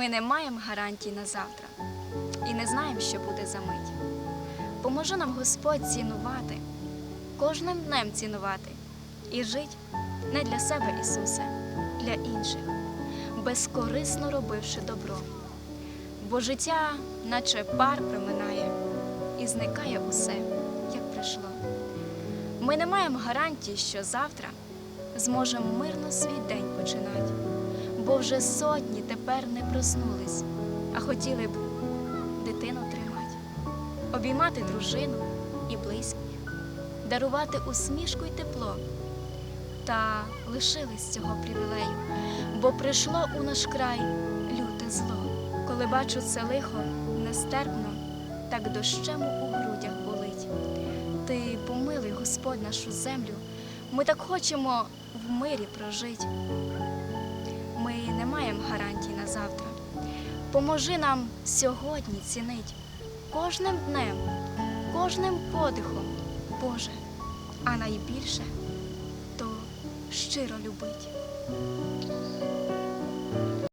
Ми не маємо гарантій на завтра і не знаємо, що буде за мить. Поможи нам Господь цінувати, кожним днем цінувати і жить не для себе, Ісусе, для інших, безкорисно робивши добро. Бо життя, наче пар проминає, і зникає усе, як прийшло. Ми не маємо гарантії, що завтра зможемо мирно свій день починати, бо вже сотні тепер не проснулись, а хотіли б дитину тримати, обіймати дружину і близьких, дарувати усмішку й тепло. Та лишились цього привілею, бо прийшло у наш край люте зло. Коли бачу це лихо нестерпно, так дощем у грудях болить. Ти помилуй, Господь, нашу землю. Ми так хочемо в мирі прожить. Ми не маємо гарантій на завтра. Поможи нам сьогодні цінить кожним днем, кожним подихом, Боже, а найбільше то щиро любить.